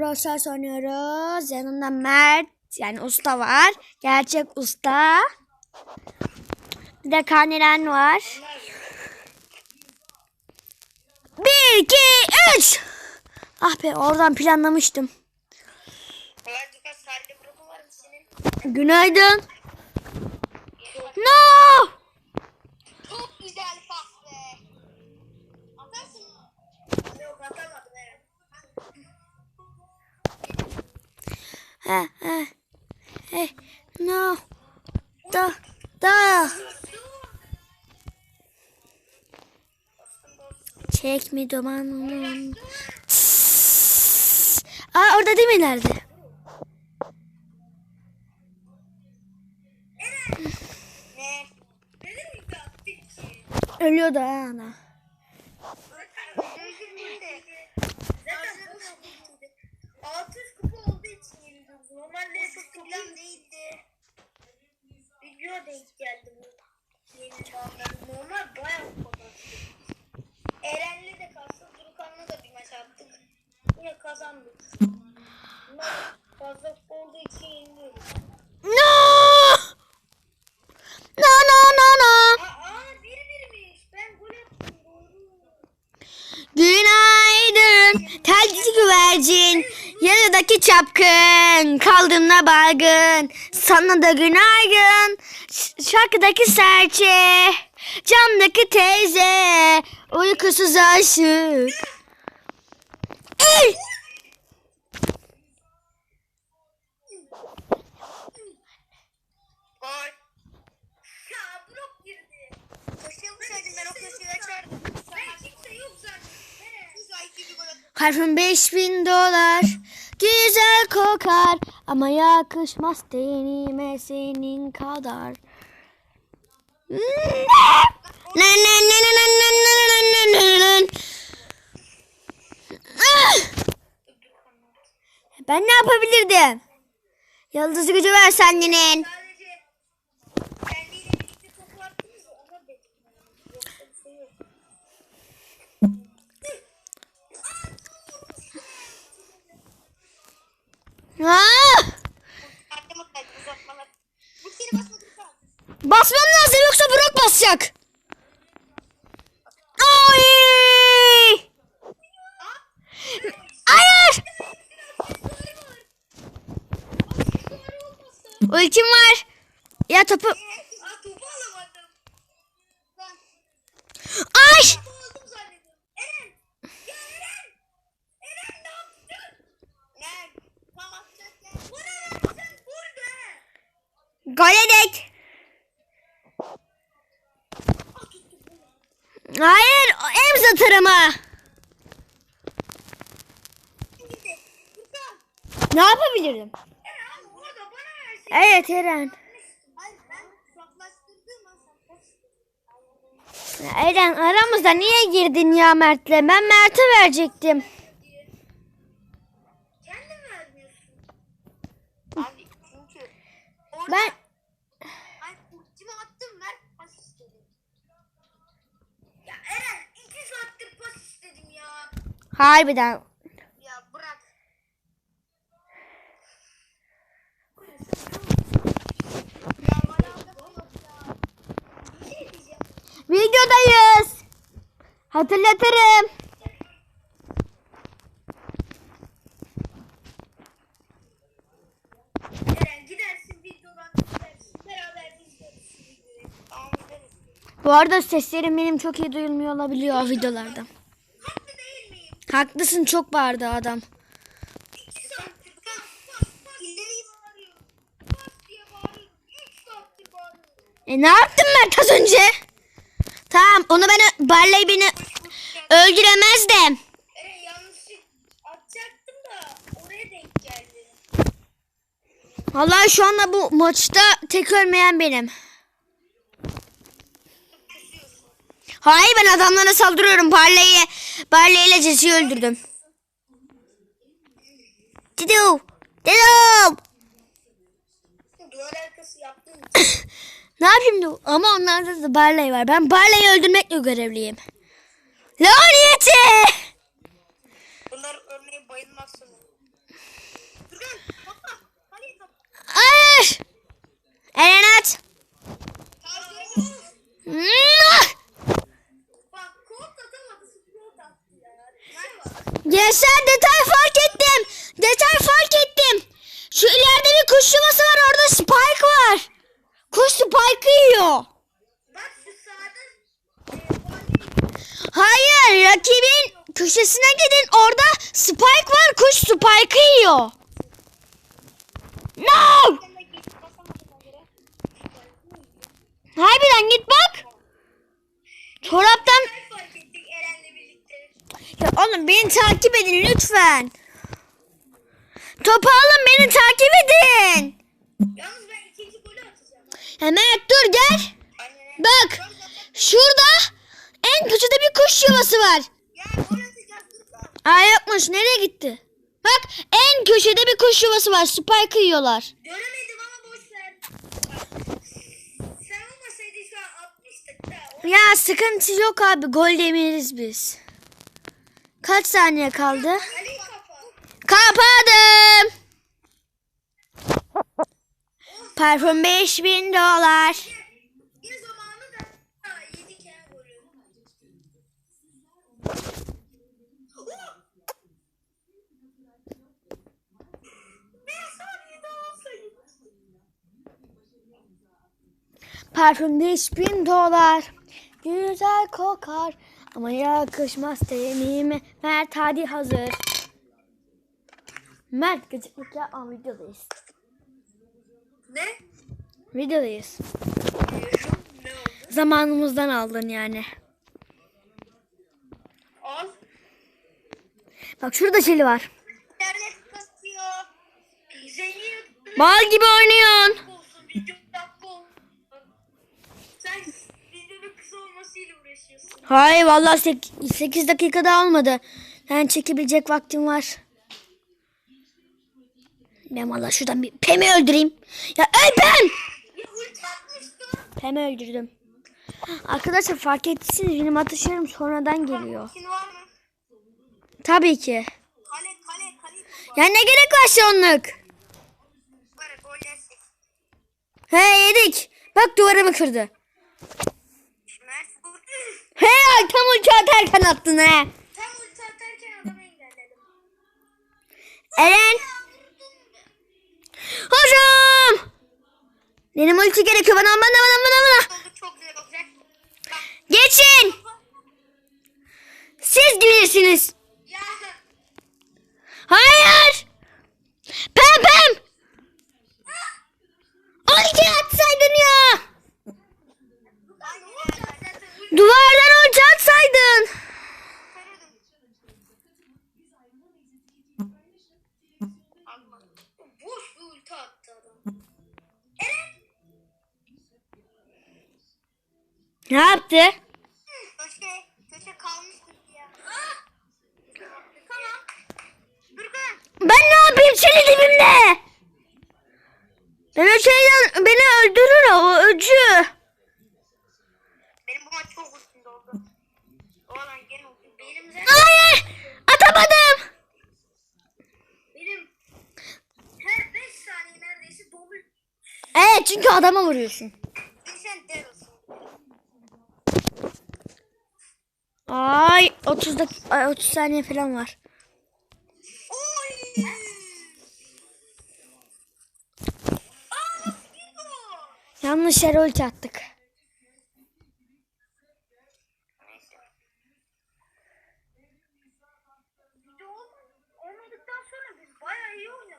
Brawl Stars oynuyoruz. Yanımda Mert yani usta var. Gerçek usta. Bir de Karnelen var. Bir, iki, üç. Ah be oradan planlamıştım. Günaydın. eh, eh, eh, no, da, da. Çekme dumanım. Aa orada değil mi ileride? Ölüyordu ha ana. Çok problem değildi. Video denk geldi bu. Yeni çağlar. Normal bayağı kupa Eren'le de kalsın. Durukan'la da bir maç attık. Yine kazandık. Bunlar fazla olduğu için yeniliyoruz. No! No no no no. Aa, bir birmiş. Ben gol attım. Doğru. Günaydın. Telci güvercin. Yarıdaki çapkın, kaldığımda baygın, sana da günaydın. Şarkıdaki serçe, camdaki teyze, uykusuz aşık. Ey! Harfim 5000 dolar güzel kokar ama yakışmaz tenime senin kadar. Ben ne yapabilirdim? Yıldız gücü ver senin. Basmam lazım yoksa Brock basacak. Ay! Hayır! Ultim var. Ya topu kırarım ha. Ne yapabilirim? Evet Eren. Eren aramızda niye girdin ya Mert'le? Ben Mert'e verecektim. Ben Harbiden. Ya bırak. Videodayız. Hatırlatırım. Bu arada seslerim benim çok iyi duyulmuyor olabiliyor videolarda. Haklısın çok bağırdı adam. E ne yaptım ben az önce? Tamam onu ben Barley beni öldüremezdim. Vallahi şu anda bu maçta tek ölmeyen benim. Hayır ben adamlara saldırıyorum. Barley'e Barley ile Jesse'yi öldürdüm. Dido. Dido. Ne yapayım ama onlarda da Barley var. Ben Barley'i öldürmekle görevliyim. Laniyeti! Bunlar örneğin bayılmaz. Hayır! Eren aç. Gençler detay fark ettim. Detay fark ettim. Şu ileride bir kuş yuvası var orada Spike var. Kuş Spike'ı yiyor. Hayır rakibin köşesine gidin orada Spike var kuş Spike'ı yiyor. No! Harbiden git bak. Çoraptan ya oğlum beni takip edin lütfen. Topu alın beni takip edin. Yalnız ben ikinci golü atacağım. Mert dur gel. Bak şurada en köşede bir kuş yuvası var. Ya. Aa yokmuş nereye gitti? Bak en köşede bir kuş yuvası var. Spike yiyorlar. Göremedim ama boş ver. Sen olmasaydın şu an atmıştık da. Ya sıkıntı yok abi. Gol demiriz biz. Kaç saniye kaldı? Kapadım. Parfüm 5000 dolar. Parfüm 5000 dolar. Güzel kokar ama yakışmaz tenime. Mert hadi hazır. Mert gıcıklık yapma videodayız. Ne? Videodayız. ne oldu? Zamanımızdan aldın yani. Al. Bak şurada şeli var. İnternet kasıyor. Zengin Bal gibi oynuyorsun. olsun. Video dakika olsun. Sen videonun olmasıyla uğraşıyorsun. Hayır vallahi 8 dakika daha olmadı. Yani çekebilecek vaktim var. Ben valla şuradan bir Pem'i öldüreyim. Ya öl Pem! Ya. Pem'i öldürdüm. Arkadaşlar fark ettiyseniz benim atışlarım sonradan geliyor. Tabii ki. Kale kale kale. Ya ne gerek var şonluk? He yedik. Bak duvarımı kırdı. He tam ulti atarken attın he. Tam ulti atarken adamı engelledim. Eren. Hocam. Benim ulti gerekiyor bana bana bana bana bana. Çok güzel olacak. Bak. Geçin. Siz bilirsiniz. Hayır. Pem pem. Ulti atsaydın ya. Lan ne olacak zaten ulti Duvardan adam. Eren. Ne yaptı? Ben ne yapayım seni dibimde? Ben o şeyden beni öldürür o öcü. Maç çok uzun oldu. Oğlan gene zaten Hayır atamadım. benim her 5 saniye neredeyse dolu. Evet çünkü adama vuruyorsun. Sen. Ay 30 dak- ay, 30 saniye falan var. Oy! Aa? Yanlış yere ulti attık.